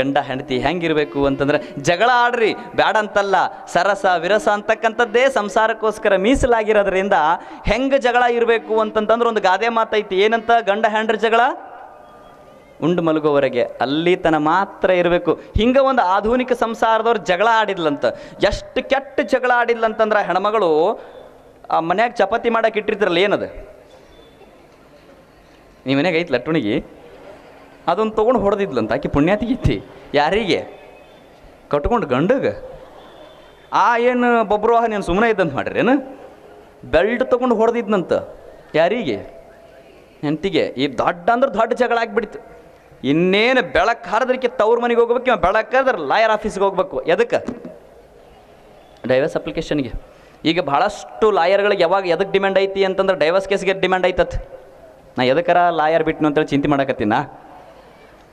ಗಂಡ ಹೆಂಡತಿ ಹೆಂಗಿರಬೇಕು ಅಂತಂದರೆ ಜಗಳ ಆಡ್ರಿ ಬ್ಯಾಡಂತಲ್ಲ ಸರಸ, ವಿರಸ ಅಂತಕ್ಕಂಥದ್ದೇ ಸಂಸಾರಕ್ಕೋಸ್ಕರ ಮೀಸಲಾಗಿರೋದ್ರಿಂದ ಹೆಂಗೆ ಜಗಳ ಇರಬೇಕು ಅಂತಂತಂದ್ರೆ ಒಂದು ಗಾದೆ ಮಾತೈತಿ. ಏನಂತ? ಗಂಡ ಹೆಂಡ್ರ ಜಗಳ? ಉಂಡು ಮಲಗುವವರೆಗೆ ಅಲ್ಲಿ ತನ ಮಾತ್ರ ಇರಬೇಕು. ಹಿಂಗೆ ಒಂದು ಆಧುನಿಕ ಸಂಸಾರದವ್ರು ಜಗಳ ಆಡಿದ್ಲಂತ. ಎಷ್ಟು ಕೆಟ್ಟ ಜಗಳ ಆಡಿದ್ಲಂತಂದ್ರೆ ಹೆಣ್ಮಗಳು ಆ ಮನ್ಯಾಗ ಚಪಾತಿ ಮಾಡಕ್ಕೆ ಇಟ್ಟಿರ್ತಾರಲ್ಲ ಏನದು? ನೀವು ಮನ್ಯಾಗ ಐತಿ ಲಟ್ಟುಣಿಗೆ? ಅದೊಂದು ತೊಗೊಂಡು ಹೊಡೆದಿದ್ಲಂತ ಆಕೆ ಪುಣ್ಯಾತಿಗಿತ್ತಿ ಯಾರಿಗೆ? ಕಟ್ಕೊಂಡು ಗಂಡಗೆ? ಆ ಏನು ಬೊಬ್ರವಾಹ ನೀನು ಸುಮ್ಮನೆ ಇದ್ದಂತ ಮಾಡ್ರಿ ಏನು? ಬೆಲ್ಟ್ ತೊಗೊಂಡು ಹೊಡೆದಿದ್ನಂತ. ಯಾರಿಗೆ? ಹೆಂಡತಿಗೆ. ಈ ದೊಡ್ಡ ಅಂದ್ರೆ ದೊಡ್ಡ ಜಗಳ ಆಗಿಬಿಡ್ತು. ಇನ್ನೇನು ಬೆಳಕು ಹರಿದ್ರಿಕೆ ತವ್ರ ಮನೆಗೆ ಹೋಗ್ಬೇಕು, ಇವ ಬೆಳಕು ಹರಿದ್ರೆ ಲಾಯರ್ ಆಫೀಸ್ಗೆ ಹೋಗ್ಬೇಕು. ಎದಕ್ಕೆ? ಡೈವರ್ಸ್ ಅಪ್ಲಿಕೇಶನ್ಗೆ. ಈಗ ಭಾಳಷ್ಟು ಲಾಯರ್ಗಳಿಗೆ ಯಾವಾಗ ಎದಕ್ಕೆ ಡಿಮ್ಯಾಂಡ್ ಐತಿ ಅಂತಂದ್ರೆ ಡೈವರ್ಸ್ ಕೇಸ್ಗೆ ಡಿಮ್ಯಾಂಡ್ ಐತತ್. ನಾ ಎದಕ್ಕರ ಲಾಯರ್ ಬಿಟ್ನು ಅಂತೇಳಿ ಚಿಂತೆ ಮಾಡಕತ್ತೀನ?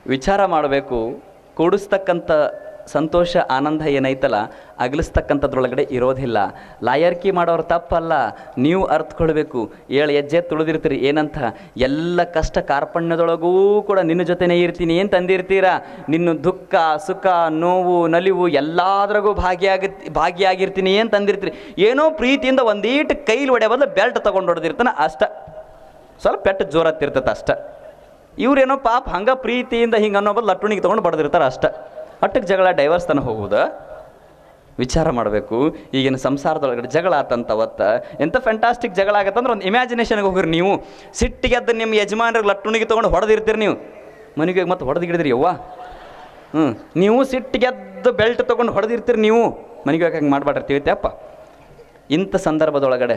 ವಿಚಾರ ಮಾಡಬೇಕು. ಕೂಡಿಸ್ತಕ್ಕಂಥ ಸಂತೋಷ, ಆನಂದ ಏನೈತಲ್ಲ, ಅಗಲಿಸ್ತಕ್ಕಂಥದ್ರೊಳಗಡೆ ಇರೋದಿಲ್ಲ. ಲಾಯರ್ಕಿ ಮಾಡೋರು ತಪ್ಪಲ್ಲ. ನೀವು ಅರ್ಥಕೊಳ್ಬೇಕು ಏಳು ಹೆಜ್ಜೆ ತುಳಿದಿರ್ತೀರಿ. ಏನಂತ? ಎಲ್ಲ ಕಷ್ಟ ಕಾರ್ಪಣ್ಯದೊಳಗೂ ಕೂಡ ನಿನ್ನ ಜೊತೆನೇ ಇರ್ತೀನಿ ಏನು ತಂದಿರ್ತೀರ? ನಿನ್ನ ದುಃಖ, ಸುಖ, ನೋವು, ನಲಿವು ಎಲ್ಲದ್ರಾಗೂ ಭಾಗಿಯಾಗ, ಭಾಗಿಯಾಗಿರ್ತೀನಿ ಏನು ತಂದಿರ್ತೀರಿ? ಏನೋ ಪ್ರೀತಿಯಿಂದ ಒಂದೀಟು ಕೈಲಿ ಹೊಡೆ ಬದಲು ಬೆಲ್ಟ್ ತೊಗೊಂಡು ಹೊಡೆದಿರ್ತಾನೆ ಅಷ್ಟ. ಸ್ವಲ್ಪ ಪೆಟ್ಟು ಜೋರತ್ತಿರ್ತದೆ ಅಷ್ಟ. ಇವ್ರೇನೋ ಪಾಪ ಹಂಗೆ ಪ್ರೀತಿಯಿಂದ ಹಿಂಗೆ ಅನ್ನೋ ಬದಲು ಲಟ್ಟುಣಿಗೆ ತೊಗೊಂಡು ಬಡದಿರ್ತಾರೆ ಅಷ್ಟೆ. ಅಟ್ಟಕ್ಕೆ ಜಗಳ ಡೈವರ್ಸ್ ತನಕ ಹೋಗುವುದ ವಿಚಾರ ಮಾಡಬೇಕು. ಈಗಿನ ಸಂಸಾರದೊಳಗಡೆ ಜಗಳ ಆತಂತ ಅವತ್ತ. ಎಂಥ ಫ್ಯಾಂಟಾಸ್ಟಿಕ್ ಜಗಳ ಆಗತ್ತಂದ್ರೆ ಒಂದು ಇಮ್ಯಾಜಿನೇಷನ್ಗೆ ಹೋಗಿರಿ ನೀವು. ಸಿಟ್ಟಿಗೆದ್ದು ನಿಮ್ಮ ಯಜಮಾನ್ರಿಗೆ ಲಟ್ಟುಣಿಗೆ ತೊಗೊಂಡು ಹೊಡೆದಿರ್ತೀರಿ ನೀವು. ಮನೆಗೆ ಮತ್ತೆ ಹೊಡೆದು ಗಿಡಿದ್ರಿ ಯವ್ವ. ಹ್ಞೂ ನೀವು ಸಿಟ್ಟಿಗೆದ್ದು ಬೆಲ್ಟ್ ತೊಗೊಂಡು ಹೊಡೆದಿರ್ತೀರಿ ನೀವು. ಮನೆಗೆ ಹೋಗಿ ಹಂಗೆ ಮಾಡ್ಬಾಡ್ರಿ ತಿಳಿತೇಪ್ಪ ಇಂಥ ಸಂದರ್ಭದೊಳಗಡೆ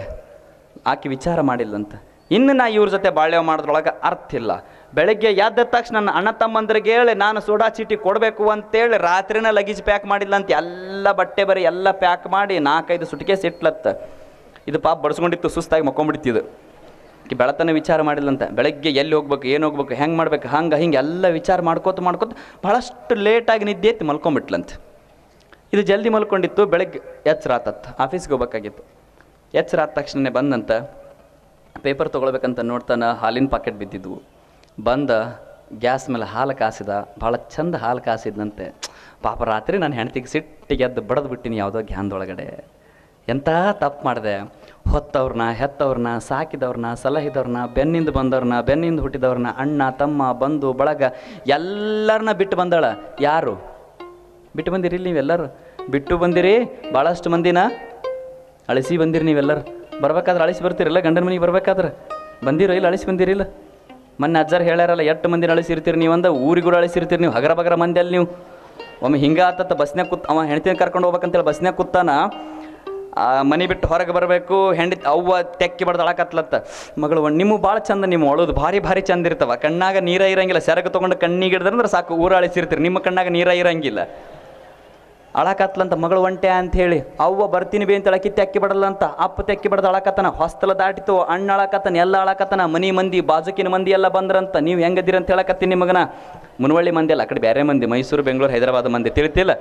ಆಕೆ ವಿಚಾರ ಮಾಡಿಲ್ಲಂತ. ಇನ್ನು ನಾ ಇವ್ರ ಜೊತೆ ಬಾಳ್ಯ ಮಾಡೋದ್ರೊಳಗೆ ಅರ್ಥ ಇಲ್ಲ. ಬೆಳಗ್ಗೆ ಎದ್ದ ತಕ್ಷಣ ನನ್ನ ಅಣ್ಣ ತಮ್ಮಂದ್ರಿಗೆ ಹೇಳಿ, ನಾನು ಸೋಡಾ ಚೀಟಿ ಕೊಡಬೇಕು ಅಂತೇಳಿ ರಾತ್ರಿನ ಲಗೇಜ್ ಪ್ಯಾಕ್ ಮಾಡಿಲ್ಲ ಅಂತ ಎಲ್ಲ ಬಟ್ಟೆ ಬರೀ ಎಲ್ಲ ಪ್ಯಾಕ್ ಮಾಡಿ ನಾಲ್ಕೈದು ಸುಟಿಕೆ ಸಿಟ್ಲತ್ತ ಇದು ಪಾಪ ಬಡಿಸ್ಕೊಂಡಿತ್ತು, ಸುಸ್ತಾಗಿ ಮಕ್ಕೊಂಬಿಡ್ತಿದ್ದು ಈ ಬೆಳತನ ವಿಚಾರ ಮಾಡಿಲ್ಲಂತೆ ಬೆಳಗ್ಗೆ ಎಲ್ಲಿ ಹೋಗ್ಬೇಕು, ಏನು ಹೋಗ್ಬೇಕು, ಹೆಂಗೆ ಮಾಡ್ಬೇಕು, ಹಂಗೆ ಹಿಂಗೆ ಎಲ್ಲ ವಿಚಾರ ಮಾಡ್ಕೋತ ಮಾಡ್ಕೋತ ಭಾಳಷ್ಟು ಲೇಟಾಗಿ ನಿದ್ದೆ ಎತ್ತಿ ಮಲ್ಕೊಂಬಿಟ್ಲಂತೆ. ಇದು ಜಲ್ದಿ ಮಲ್ಕೊಂಡಿತ್ತು, ಬೆಳಗ್ಗೆ ಎಚ್ಚರ ಆತತ್ತು. ಆಫೀಸ್ಗೆ ಹೋಗ್ಬೇಕಾಗಿತ್ತು. ಎಚ್ಚರ ಆದ ತಕ್ಷಣನೇ ಬಂದಂತ ಪೇಪರ್ ತೊಗೊಳ್ಬೇಕಂತ ನೋಡ್ತಾನೆ ಹಾಲಿನ ಪಾಕೆಟ್ ಬಿದ್ದಿದ್ವು. ಬಂದ ಗ್ಯಾಸ್ ಮೇಲೆ ಹಾಲು ಕಾಸಿದ, ಭಾಳ ಚಂದ ಹಾಲು ಕಾಸಿದ್ನಂತೆ. ಪಾಪ ರಾತ್ರಿ ನಾನು ಹೆಂಡ್ತಿಗೆ ಸಿಟ್ಟಿಗೆ ಎದ್ದು ಬಡದು ಬಿಟ್ಟಿನಿ ಯಾವುದೋ ಜ್ಞಾನದೊಳಗಡೆ. ಎಂಥ ತಪ್ಪು ಮಾಡಿದೆ? ಹೊತ್ತವ್ರನ್ನ, ಹೆತ್ತವ್ರನ್ನ, ಸಾಕಿದವ್ರನ್ನ, ಸಲಹಿದವ್ರನ್ನ, ಬೆನ್ನಿಂದ ಬಂದವ್ರನ್ನ, ಬೆನ್ನಿಂದ ಹುಟ್ಟಿದವ್ರನ್ನ, ಅಣ್ಣ, ತಮ್ಮ, ಬಂಧು, ಬಳಗ, ಎಲ್ಲರನ್ನ ಬಿಟ್ಟು ಬಂದಾಳ. ಯಾರು? ಬಿಟ್ಟು ಬಂದಿರಿ ನೀವೆಲ್ಲರೂ? ಬಿಟ್ಟು ಬಂದಿರಿ? ಭಾಳಷ್ಟು ಮಂದಿನ? ಅಳಿಸಿ ಬಂದಿರಿ ನೀವೆಲ್ಲರೂ? ಬರ್ಬೇಕಾದ್ರೆ ಅಳಿಸಿ ಬರ್ತೀರಲ್ಲ? ಗಂಡನ ಮನೆಗೆ ಬರ್ಬೇಕಾದ್ರೆ? ಬಂದಿರೋ ಇಲ್ಲ, ಅಳಿಸಿ ಬಂದಿರಿಲ್ಲ ಮೊನ್ನೆ ಅಜ್ಜಾರು ಹೇಳ್ಯಾರಲ್ಲ, ಎಷ್ಟು ಮಂದಿನ ಅಳಿಸಿರ್ತೀರಿ ನೀವು ಅಂದ, ಊರಿಗೂ ಅಳಿಸಿರ್ತೀರಿ ನೀವು, ಹಗರ ಬಗರ ಮಂದಿ ಅಲ್ಲಿ ನೀವು. ಒಮ್ಮೆ ಹಿಂಗೆ ಆತತ್ತ ಬಸ್ನ್ಯಾಗ ಕೂತ್, ಅವ ಹೆಣ್ತಿನ ಕರ್ಕೊಂಡು ಹೋಗ್ಬೇಕಂತೇಳಿ ಬಸ್ನ್ಯಾಗ ಕೂತಾನ, ಆ ಮನೆ ಬಿಟ್ಟು ಹೊರಗೆ ಬರಬೇಕು, ಹೆಂಡಿ, ಅವ್ವ ತೆಕ್ಕಿ ಬಡ್ದು ಅಳಕತ್ಲತ್ತ. ಮಗಳು ನಿಮ್ಮ ಭಾಳ ಚಂದ, ನಿಮ್ಮ ಒಳದು ಭಾರಿ ಭಾರಿ ಚಂದ ಇರ್ತವ. ಕಣ್ಣಾಗ ನೀರ ಇರಂಗಿಲ್ಲ, ಸೆರಗ ತೊಗೊಂಡು ಕಣ್ಣಿಗೆ ಹಿಡಿದ್ರೆ ಸಾಕು, ಊರ ಅಳಿಸಿರ್ತೀರಿ. ನಿಮ್ಮ ಕಣ್ಣಾಗ ನೀರ ಇರಂಗಿಲ್ಲ. ಅಳಕತ್ಲಂತ ಮಗಳು ಒಂಟೆ ಅಂತ ಹೇಳಿ, ಅವ್ವ ಬರ್ತೀನಿ ಬಿ ಅಂತ ಅಳಕಿ ತೆಕ್ಕಿ ಬಿಡಲ್ಲಂತ ಅಂತ ಅಪ್ಪ ತೆಕ್ಕಿ ಬಿಡದ ಅಳಕತ್ತನ ಹೊಸ್ತಲ ದಾಟಿತು, ಅಣ್ಣ ಅಳಕತ್ತನ, ಎಲ್ಲ ಅಳಕತ್ತನ, ಮನಿ ಮಂದಿ, ಬಾಜುಕಿನ ಮಂದಿ ಎಲ್ಲ ಬಂದ್ರಂತ, ನೀವು ಹೆಂಗದಿರ ಅಂತ ಹೇಳಕತ್ತೀನಿ ನಿಮಗನ. ಮುನವಳ್ಳಿ ಮಂದಿ ಅಲ್ಲ, ಆ ಕಡೆ ಬೇರೆ ಮಂದಿ, ಮೈಸೂರು, ಬೆಂಗಳೂರು, ಹೈದರಾಬಾದ್ ಮಂದಿ ತಿಳಿತಿಲ್ಲ.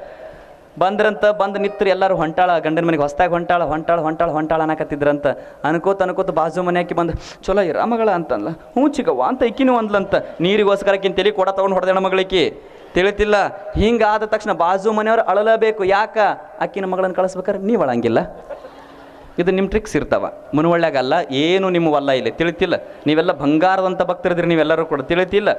ಬಂದ್ರಂತ, ಬಂದು ನಿತ್ರು ಎಲ್ಲರೂ ಹೊಂಟಾಳ, ಗಂಡನ ಮನೆಗೆ ಹೊಸ್ದಾಗಿ ಹೊಂಟಾಳ ಹೊಂಟಾಳ ಹೊಂಟಾಳ ಹೊಂಟಾಳ ಅನ್ನಕತ್ತಿದ್ರಂತ. ಅನ್ಕೋತ ಅನ್ಕೋತ ಬಾಜು ಮನೆ ಹಾಕಿ ಬಂದು, ಚಲೋ ಇರ ಮಗಳ ಅಂತಲ್ಲ ಹ್ಞೂ ಚಿಕ್ಕವ್ವ ಅಂತ ಇಕ್ಕಿನೂ ಅಂದ್ಲಂತ. ನೀರಿಗೋಸ್ಕರಕ್ಕಿಂತ ತಲೆ ಕೊಡ ತಗೊಂಡು ಹೊಡೆದೇಣ ಮಗಳಿಗೆ ತಿಳಿತಿಲ್ಲ. ಹಿಂಗಾದ ತಕ್ಷಣ ಬಾಜು ಮನೆಯವ್ರು ಅಳಲಬೇಕು. ಯಾಕ? ಅಕ್ಕಿನ ಮಗಳನ್ನ ಕಳಿಸ್ಬೇಕಾರೆ ನೀವು ಅಳಂಗಿಲ್ಲ. ಇದು ನಿಮ್ಮ ಟ್ರಿಕ್ಸ್ ಇರ್ತಾವ. ಅಲ್ಲ ಏನು ನಿಮ್ಮ ವಲ್ಲ ಇಲ್ಲಿ ತಿಳಿತಿಲ್ಲ. ನೀವೆಲ್ಲ ಬಂಗಾರದಂತ ಭಕ್ತರಿದ್ರಿ, ನೀವೆಲ್ಲರೂ ಕೂಡ ತಿಳಿತಿಲ್ಲ.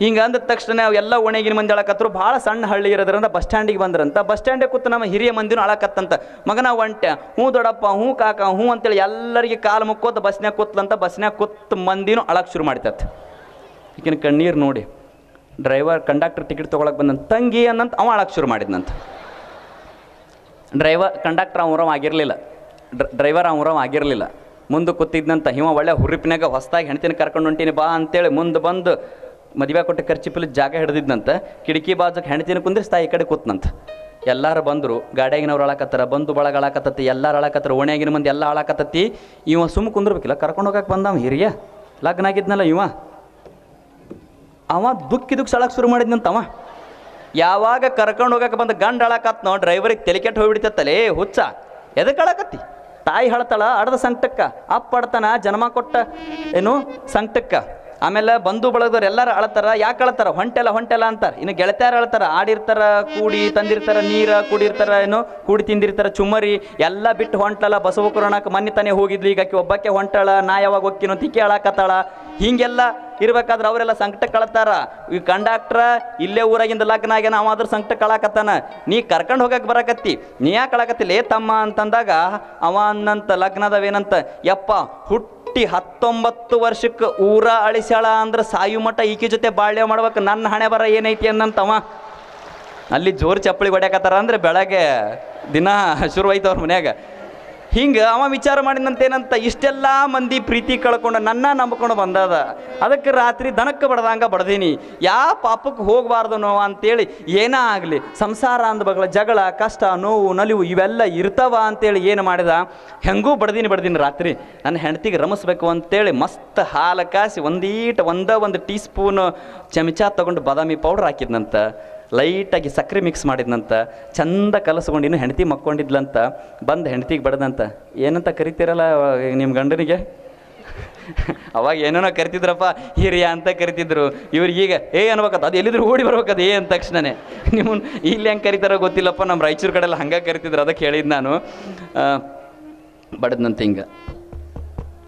ಹಿಂಗೆ ಅಂದ ತಕ್ಷಣ ಎಲ್ಲ ಒಣಗಿನ ಮಂದಿ ಅಳಕತ್ತರು. ಭಾಳ ಸಣ್ಣ ಹಳ್ಳಿ ಇರೋದ್ರಿಂದ ಬಸ್ ಸ್ಟ್ಯಾಂಡಿಗೆ ಬಂದ್ರಂತ. ಬಸ್ ಸ್ಟ್ಯಾಂಡಿಗೆ ಕೂತು ನಮ್ಮ ಹಿರಿಯ ಮಂದಿನೂ ಅಳಕತ್ತಂತ. ಮಗನ ಒಂಟೆ ಹ್ಞೂ ದೊಡಪ್ಪ ಹ್ಞೂ ಕಾಕ, ಹ್ಞೂ ಅಂತೇಳಿ ಎಲ್ಲರಿಗೆ ಕಾಲು ಮುಕ್ಕೋತ ಬಸ್ನ್ಯಾಗ ಕೂತ್ಲಂತ ಬಸ್ನ್ಯಾಗ ಕೂತ್ ಮಂದಿನೂ ಅಳಕ್ಕೆ ಶುರು ಮಾಡ್ತತ್ ಈಗಿನ ಕಣ್ಣೀರು ನೋಡಿ. ಡ್ರೈವರ್, ಕಂಡಕ್ಟರ್ ಟಿಕೆಟ್ ತೊಗೊಳಕ್ಕೆ ಬಂದಂತ ತಂಗಿ ಅನ್ನಂತ ಅವ ಆಳಕ್ಕೆ ಶುರು ಮಾಡಿದ್ನಂತ. ಡ್ರೈವರ್, ಕಂಡಕ್ಟರ್ ಅವರವ ಆಗಿರಲಿಲ್ಲ. ಡ್ರೈವರ್ ಅವರವ ಆಗಿರಲಿಲ್ಲ. ಮುಂದೆ ಕೂತಿದ್ನಂತ ಹಿಮ ಒಳ್ಳೆ ಹುರುಪಿನಾಗ ಹೊಸ್ದಾಗಿ ಹೆಣ್ತಿನ ಕರ್ಕೊಂಡು ಹೊಂಟೀನಿ ಬಾ ಅಂತೇಳಿ ಮುಂದೆ ಬಂದು ಮದುವೆ ಕೊಟ್ಟ ಖರ್ಚಿಪಲ್ಲಿ ಜಾಗ ಹಿಡ್ದಿದ್ನಂತ, ಕಿಟಕಿ ಬಾಜಕ್ಕೆ ಹೆಣ್ತಿನ ಕುಂದಿರ್ಸ್ತಾ ಈ ಕಡೆ ಕೂತ್ನಂತ. ಎಲ್ಲಾರು ಬಂದರು, ಗಾಡಿಯಾಗಿನವ್ರು ಅಳಕತ್ತಾರ ಬಂದು ಬಳಗ ಅಳಕತ್ತತಿ ಎಲ್ಲರೂ ಅಳಕತ್ತಾರ ಓಣ್ಯಾಗಿನ ಮಂದಿ ಎಲ್ಲ ಅಳಕತ್ತತಿ ಇವ ಸುಮ್ಮ ಕುಂದ್ರಬೇಕಿಲ್ಲ, ಕರ್ಕೊಂಡು ಹೋಗಕ್ಕೆ ಬಂದವ ಹಿರಿಯ. ಲಗ್ನ ಆಗಿದ್ನಲ್ಲ ಇವ. ಅವ ದುಃಖಿ ದುಃಖ ಸಳಕ್ ಶುರು ಮಾಡಿದ್ನಂತ ಅವ. ಯಾವಾಗ ಕರ್ಕೊಂಡು ಹೋಗಕ್ಕೆ ಬಂದ ಗಂಡ ಅಳಕತ್ನೋ ಡ್ರೈವರಿಗೆ ತೆಲಿಕೆಟ್ ಹೋಗ್ಬಿಡ್ತತ್ತಲೇ ಹುಚ್ಚ. ಎದಕ್ಕೆ ಅಳಕತ್ತಿ? ತಾಯಿ ಹೇಳ್ತಾಳ, ಅಡ್ದ ಸಂಕಟಕ್ಕ, ಅಪ್ಪ ಅಡ್ತಾನ, ಜನ್ಮ ಕೊಟ್ಟ, ಏನು, ಸಂಕಟಕ್ಕ. ಆಮೇಲೆ ಬಂಧು ಬಳಗದವ್ರು ಎಲ್ಲರೂ ಅಳತಾರ, ಯಾಕೆ ಅಳತಾರ? ಹೊಂಟೆಲ್ಲ ಹೊಂಟೆಲ್ಲ ಅಂತಾರೆ. ಇನ್ನು ಗೆಳತ್ಯಾರ ಅಳತಾರ, ಆಡಿರ್ತಾರ, ಕೂಡಿ ತಂದಿರ್ತಾರ, ನೀರ ಕೂಡಿರ್ತಾರ, ಏನು ಕೂಡಿ ತಿಂದಿರ್ತಾರ, ಚುಮ್ಮರಿ, ಎಲ್ಲ ಬಿಟ್ಟು ಹೊಂಟಲ್ಲ ಬಸವ ಕುರಣಕ್ಕೆ ಮನೆ ತಾನೇ ಹೋಗಿದ್ಲು, ಈಗ ಆಕೆ ಒಬ್ಬಕ್ಕೆ ಹೊಂಟಾಳ, ನಾ ಯಾವಾಗ ಹೋಗ್ತೀನೋ ತಿಕ್ಕಿ ಅಳಕತ್ತಾಳ ಹೀಗೆಲ್ಲ ಇರ್ಬೇಕಾದ್ರೆ ಅವರೆಲ್ಲ ಸಂಕಟ ಕಳತಾರ. ಈ ಕಂಡಕ್ಟ್ರ ಇಲ್ಲೇ ಊರಾಗಿಂದ ಲಗ್ನ ಆಗ್ಯಾನ, ಅವ ಅದ್ರ ಸಂಕಟ ಕಳಾಕತ್ತಾನ. ನೀ ಕರ್ಕೊಂಡು ಹೋಗಕ್ಕೆ ಬರಕತ್ತಿ. ನೀ ಯಾಕೆ ಕಳಾಕತ್ತಿಲ್ಲ? ಏ ತಮ್ಮ ಅಂತಂದಾಗ, ಅವ ಅನ್ನಂತ ಲಗ್ನದವೇನಂತ, ಯಪ್ಪ, ಹುಟ್ಟಿ ಹತ್ತೊಂಬತ್ತು ವರ್ಷಕ್ಕೆ ಊರ ಅಳಿಸ್ಯಾಳ ಅಂದ್ರೆ ಸಾಯು ಮಠ ಈಕೆ ಜೊತೆ ಬಾಳ್ಯ ಮಾಡ್ಬೇಕು, ನನ್ನ ಹಣೆ ಬರ ಏನೈತಿ ಅನ್ನಂತವ. ಅಲ್ಲಿ ಜೋರು ಚಪ್ಪಳಿ ಹೊಡ್ಯಾಕತ್ತಾರ ಅಂದ್ರೆ ಬೆಳಗ್ಗೆ ದಿನ ಶುರುವಾಯ್ತು ಅವ್ರ ಮನ್ಯಾಗ. ಹಿಂಗೆ ಅವ ವಿಚಾರ ಮಾಡಿದಂತೇನಂತ ಇಷ್ಟೆಲ್ಲ ಮಂದಿ ಪ್ರೀತಿ ಕಳ್ಕೊಂಡು ನನ್ನ ನಂಬ್ಕೊಂಡು ಬಂದದ. ಅದಕ್ಕೆ ರಾತ್ರಿ ದನಕ್ಕೆ ಬಡ್ದಂಗೆ ಬಡ್ದೀನಿ. ಯಾ ಪಾಪಕ್ಕೆ ಹೋಗಬಾರ್ದು ನೋವು ಅಂತೇಳಿ ಏನೇ ಆಗಲಿ, ಸಂಸಾರ ಅಂದ ಜಗಳ, ಕಷ್ಟ, ನೋವು, ನಲಿವು ಇವೆಲ್ಲ ಇರ್ತಾವ ಅಂತೇಳಿ ಏನು ಮಾಡಿದ? ಹೆಂಗೂ ಬಡ್ದೀನಿ ಬಡ್ದೀನಿ ರಾತ್ರಿ. ನನ್ನ ಹೆಂಡತಿಗೆ ರಮಿಸ್ಬೇಕು ಅಂತೇಳಿ ಮಸ್ತ್ ಹಾಲು ಕಾಸಿ ಒಂದೀಟ ಒಂದ ಒಂದು ಟೀ ಸ್ಪೂನ್ ಚಮಚ ತಗೊಂಡು ಬಾದಾಮಿ ಪೌಡ್ರ್ ಹಾಕಿದ್ನಂತ. ಲೈಟಾಗಿ ಸಕ್ಕರೆ ಮಿಕ್ಸ್ ಮಾಡಿದ್ನಂತ, ಚಂದ ಕಲಸ್ಕೊಂಡು ಇನ್ನು ಹೆಂಡತಿ ಮಕ್ಕೊಂಡಿದ್ಲಂತ, ಬಂದು ಹೆಂಡತಿಗೆ ಬಡ್ದಂತ. ಏನಂತ ಕರಿತೀರಲ್ಲ ನಿಮ್ಮ ಗಂಡನಿಗೆ? ಅವಾಗ ಏನೇನೋ ಕರಿತಿದ್ರಪ್ಪ, ಹಿರಿಯ ಅಂತ ಕರಿತಿದ್ರು. ಇವ್ರಿಗೆ ಈಗ, ಏ ಅನ್ಬೇಕದ ಅದು ಎಲ್ಲಿದ್ರು ಓಡಿ ಬರ್ಬೇಕದು, ಏ ಅಂದ ತಕ್ಷಣನೆ. ನಿಮ್ಮ ಇಲ್ಲಿ ಹೆಂಗೆ ಕರಿತಾರೋ ಗೊತ್ತಿಲ್ಲಪ್ಪ ನಮ್ಮ ರಾಯಚೂರು ಕಡೆಲ್ಲ ಹಂಗೆ ಕರಿತಿದ್ರು, ಅದಕ್ಕೆ ಹೇಳಿದ್ದು ನಾನು. ಬಡದ್ನಂತ ಹಿಂಗೆ.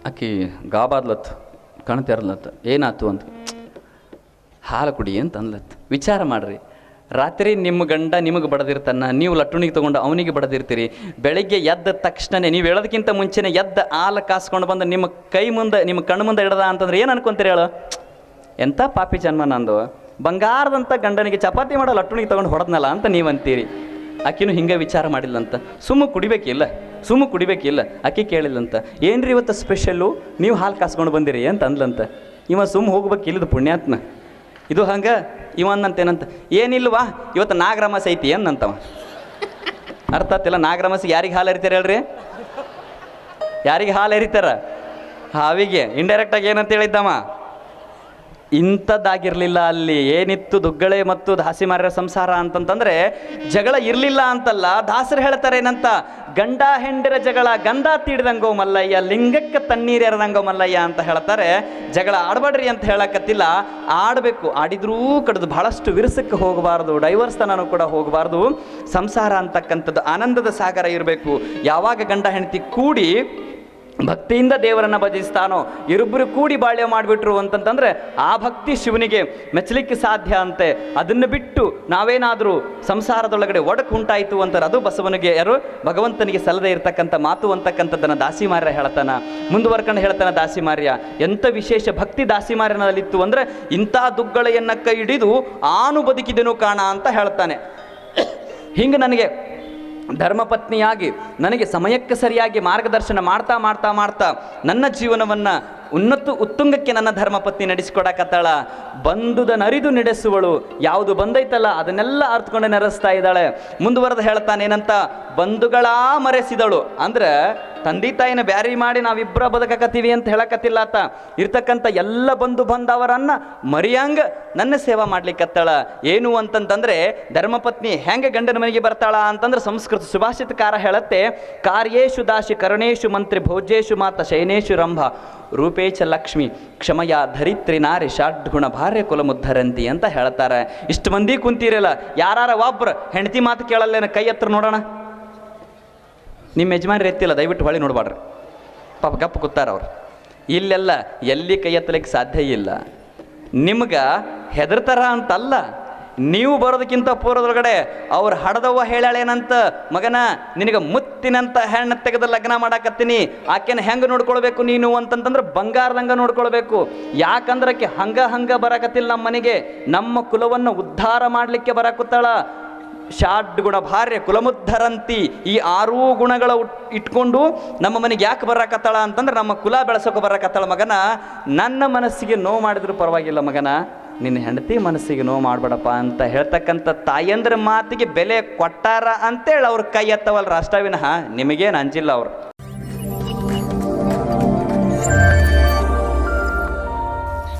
ಆಕಿ ಗಾಬಾದ್ಲತ್ತು ಕಣ್ತೆರಲತ್ತು ಏನಾತು ಅಂತ. ಹಾಲು ಕುಡಿ ಅಂತ ಅನ್ಲತ್ತು. ವಿಚಾರ ಮಾಡ್ರಿ. ರಾತ್ರಿ ನಿಮ್ಮ ಗಂಡ ನಿಮಗೆ ಬಡದಿರ್ತಾನ, ನೀವು ಲಟ್ಟುಣಿಗೆ ತೊಗೊಂಡು ಅವನಿಗೆ ಬಡದಿರ್ತೀರಿ. ಬೆಳಗ್ಗೆ ಎದ್ದ ತಕ್ಷಣನೇ, ನೀವು ಹೇಳೋದಕ್ಕಿಂತ ಮುಂಚೆನೇ ಎದ್ದ ಹಾಲು ಕಾಸ್ಕೊಂಡು ಬಂದು ನಿಮ್ಮ ಕೈ ಮುಂದೆ, ನಿಮ್ಮ ಕಣ್ಣು ಮುಂದೆ ಇಡದ ಅಂತಂದ್ರೆ ಏನು ಅನ್ಕೊಂತೀರಿ ಹೇಳು? ಎಂಥ ಪಾಪಿ ಜನ್ಮ ನಂದು? ಬಂಗಾರದಂಥ ಗಂಡನಿಗೆ ಚಪಾತಿ ಮಾಡೋ, ಲಟ್ಟುಣಿಗೆ ತೊಗೊಂಡು ಹೊಡೆದ್ನಲ್ಲ ಅಂತ ನೀವು ಅಂತೀರಿ ಆಕಿನೂ ಹಿಂಗೆ ವಿಚಾರ ಮಾಡಿಲ್ಲಂತ. ಸುಮ್ಮ ಕುಡಿಬೇಕಿಲ್ಲ ಸುಮ್ಮ ಕುಡಿಬೇಕಿಲ್ಲ, ಆಕೆ ಕೇಳಿಲ್ಲಂತ. ಏನ್ರಿ ಇವತ್ತು ಸ್ಪೆಷಲ್ಲು ನೀವು ಹಾಲು ಕಾಸ್ಕೊಂಡು ಬಂದಿರಿ ಅಂತ ಅಂದ್ಲಂತ. ಇವ ಸುಮ್ಮ ಹೋಗ್ಬೇಕಿಲ್ಲದ ಪುಣ್ಯಾತ್ನ ಇದು ಹಂಗೆ ಇವನ್ನಂತೇನಂತ ಏನಿಲ್ವಾ? ಇವತ್ತು ನಾಗರಮಸ್ ಐತಿ, ಏನಂತವ? ಅರ್ಥ ಆತಿಲ್ಲ ನಾಗರಮಸ್ ಯಾರಿಗೆ ಹಾಲು ಎರಿತಾರೆ ಹೇಳ್ರಿ? ಯಾರಿಗೆ ಹಾಲು ಹರಿತಾರ? ಹಾವಿಗೆ. ಇಂಡೈರೆಕ್ಟಾಗಿ ಏನಂತ ಹೇಳಿದ್ದಮ್ಮ? ಇಂಥದ್ದಾಗಿರಲಿಲ್ಲ ಅಲ್ಲಿ. ಏನಿತ್ತು ದುಗ್ಗಳೆ ಮತ್ತು ದಾಸಿಮಾರ್ಯರ ಸಂಸಾರ ಅಂತಂತಂದ್ರೆ ಜಗಳ ಇರಲಿಲ್ಲ ಅಂತಲ್ಲ. ದಾಸರು ಹೇಳ್ತಾರೆ ಏನಂತ? ಗಂಡ ಹೆಂಡಿರ ಜಗಳ, ಗಂಧ ತೀಡ್ದಂಗೋ ಮಲ್ಲಯ್ಯ, ಲಿಂಗಕ್ಕೆ ತಣ್ಣೀರ್ ಎರದಂಗೋ ಮಲ್ಲಯ್ಯ ಅಂತ ಹೇಳ್ತಾರೆ. ಜಗಳ ಆಡಬೇಡ್ರಿ ಅಂತ ಹೇಳಕತ್ತಿಲ್ಲ. ಆಡಬೇಕು. ಆಡಿದ್ರೂ ಕಡ್ದು ಬಹಳಷ್ಟು ವಿರಸಕ್ಕೆ ಹೋಗಬಾರ್ದು. ಡೈವರ್ಸ್ ತನೂ ಕೂಡ ಹೋಗಬಾರ್ದು. ಸಂಸಾರ ಅಂತಕ್ಕಂಥದ್ದು ಆನಂದದ ಸಾಗರ ಇರಬೇಕು. ಯಾವಾಗ ಗಂಡ ಹೆಂಡತಿ ಕೂಡಿ ಭಕ್ತಿಯಿಂದ ದೇವರನ್ನ ಭಜಿಸ್ತಾನೋ ಇರೊಬ್ಬರು ಕೂಡಿ ಬಾಳ್ಯ ಮಾಡಿಬಿಟ್ರು ಅಂತಂತಂದ್ರೆ ಆ ಭಕ್ತಿ ಶಿವನಿಗೆ ಮೆಚ್ಚಲಿಕ್ಕೆ ಸಾಧ್ಯ ಅಂತೆ. ಅದನ್ನು ಬಿಟ್ಟು ನಾವೇನಾದರೂ ಸಂಸಾರದೊಳಗಡೆ ಒಡಕು ಉಂಟಾಯಿತು ಅಂತಾರೆ, ಅದು ಬಸವನಿಗೆ ಯಾರು ಭಗವಂತನಿಗೆ ಸಲ್ಲದೆ ಇರತಕ್ಕಂಥ ಮಾತು ಅಂತಕ್ಕಂಥದ್ದನ್ನು ದಾಸಿಮಾರ್ಯ ಹೇಳ್ತಾನ. ಮುಂದುವರ್ಕೊಂಡು ಹೇಳ್ತಾನೆ ದಾಸಿಮಾರ್ಯ, ಎಂಥ ವಿಶೇಷ ಭಕ್ತಿ ದಾಸಿಮಾರ್ಯನಲ್ಲಿತ್ತು ಅಂದ್ರೆ ಇಂಥ ದುಗ್ಗಳೆಯನ್ನ ಕೈ ಹಿಡಿದು ಆನು ಬದುಕಿದೆನು ಕಾಣ ಅಂತ ಹೇಳ್ತಾನೆ. ಹಿಂಗೆ ನನಗೆ ಧರ್ಮಪತ್ನಿಯಾಗಿ ನನಗೆ ಸಮಯಕ್ಕೆ ಸರಿಯಾಗಿ ಮಾರ್ಗದರ್ಶನ ಮಾಡ್ತಾ ಮಾಡ್ತಾ ಮಾಡ್ತಾ ನನ್ನ ಜೀವನವನ್ನು ಉನ್ನತ ಉತ್ತುಂಗಕ್ಕೆ ನನ್ನ ಧರ್ಮಪತ್ನಿ ನಡೆಸಿಕೊಡಕತ್ತಾಳ. ಬಂದುದ ನರಿದು ನಡೆಸುವಳು. ಯಾವುದು ಬಂದೈತಲ್ಲ ಅದನ್ನೆಲ್ಲ ಅರ್ಥಕೊಂಡು ನೆರೆಸ್ತಾ ಇದ್ದಾಳೆ. ಮುಂದುವರೆದು ಹೇಳ್ತಾನೇನಂತ ಬಂಧುಗಳಾ ಮರೆಸಿದಳು. ಅಂದ್ರೆ ತಂದೆ ತಾಯಿನ ಬ್ಯಾರಿ ಮಾಡಿ ನಾವಿಬ್ಬರ ಬದುಕಕತ್ತೀವಿ ಅಂತ ಹೇಳಕತ್ತಿಲ್ಲ ಆತ. ಇರ್ತಕ್ಕಂಥ ಎಲ್ಲ ಬಂಧು ಬಂದವರನ್ನ ಮರಿಯಂಗ ನನ್ನ ಸೇವಾ ಮಾಡ್ಲಿಕ್ಕತ್ತಾಳ. ಏನು ಅಂತಂತಂದ್ರೆ, ಧರ್ಮಪತ್ನಿ ಹೆಂಗೆ ಗಂಡನ ಮನೆಗೆ ಬರ್ತಾಳ ಅಂತಂದ್ರೆ ಸಂಸ್ಕೃತ ಸುಭಾಷಿತಕಾರ ಹೇಳತ್ತೆ, ಕಾರ್ಯೇಶು ದಾಶಿ ಕರುಣೇಶು ಮಂತ್ರಿ ಭೋಜೇಶು ಮಾತ ಶಯನೇಶು ರಂಭ ರೂಪೇಚ ಲಕ್ಷ್ಮಿ, ಕ್ಷಮಯ ಧರಿತ್ರಿ ನಾರಿ ಷಡ್ಗುಣ ಭಾರ್ಯ ಕುಲಮುದ್ಧರಂತಿ ಅಂತ ಹೇಳ್ತಾರೆ ಇಷ್ಟು ಮಂದಿ ಕುಂತೀರಲ್ಲ, ಯಾರಾರ ಒಬ್ರು ಹೆಂಡತಿ ಮಾತು ಕೇಳಲ್ಲೇನ ಕೈ ಹತ್ರ ನೋಡೋಣ. ನಿಮ್ಮ ಯಜಮಾನ್ರು ಎತ್ತಿಲ್ಲ ದಯವಿಟ್ಟು ಹೊಳಿ ನೋಡಬಾಡ್ರಿ ಪಾಪ ಗಪ್ಪ ಕೂತಾರ ಅವ್ರು. ಇಲ್ಲೆಲ್ಲ ಎಲ್ಲಿ ಕೈ ಎತ್ತಲಿಕ್ಕೆ ಸಾಧ್ಯ ಇಲ್ಲ. ನಿಮ್ಗೆ ಹೆದರ್ತಾರ ಅಂತಲ್ಲ, ನೀವು ಬರೋದಕ್ಕಿಂತ ಪೂರ್ವದೊಳಗಡೆ ಅವ್ರು ಹಡದವ್ವ ಹೇಳಾಳೇನಂತ ಮಗನ ನಿನಗೆ ಮುತ್ತಿನಂತ ಹೆಣ್ಣು ತೆಗೆದು ಲಗ್ನ ಮಾಡಾಕತ್ತೀನಿ, ಆಕೆನ ಹೆಂಗೆ ನೋಡ್ಕೊಳ್ಬೇಕು ನೀನು ಅಂತಂತಂದ್ರೆ ಬಂಗಾರದಂಗೆ ನೋಡ್ಕೊಳ್ಬೇಕು. ಯಾಕಂದ್ರೆ ಆಕೆ ಹಂಗ ಹಂಗ ಬರಾಕತ್ತಿಲ್ಲ ನಮ್ಮ ಮನೆಗೆ ನಮ್ಮ ಕುಲವನ್ನು ಉದ್ಧಾರ ಮಾಡಲಿಕ್ಕೆ ಬರಾಕತ್ತಾಳ. ಷಾಡ್ ಗುಣ ಭಾರ್ಯ ಕುಲಮುದ್ಧರಂತಿ ಈ ಆರೂ ಗುಣಗಳ ಇಟ್ಕೊಂಡು ನಮ್ಮ ಮನೆಗೆ ಯಾಕೆ ಬರಕತ್ತಾಳ ಅಂತಂದ್ರೆ ನಮ್ಮ ಕುಲ ಬೆಳೆಸೋಕೆ ಬರಕತ್ತಾಳ ಮಗನ, ನನ್ನ ಮನಸ್ಸಿಗೆ ನೋವು ಮಾಡಿದ್ರು ಪರವಾಗಿಲ್ಲ ಮಗನ, ನಿನ್ನ ಹೆಂಡತಿ ಮನಸ್ಸಿಗೆ ನೋವು ಮಾಡಬೇಡಪ್ಪ ಅಂತ ಹೇಳ್ತಕ್ಕಂಥ ತಾಯಂದ್ರ ಮಾತಿಗೆ ಬೆಲೆ ಕೊಟ್ಟಾರ ಅಂತೇಳಿ ಅವ್ರ ಕೈ ಎತ್ತವಲ್ಲ ರಾಷ್ಟ್ರವಿನಃ ನಿಮಗೇನು ಅಂಜಿಲ್ಲ ಅವ್ರು.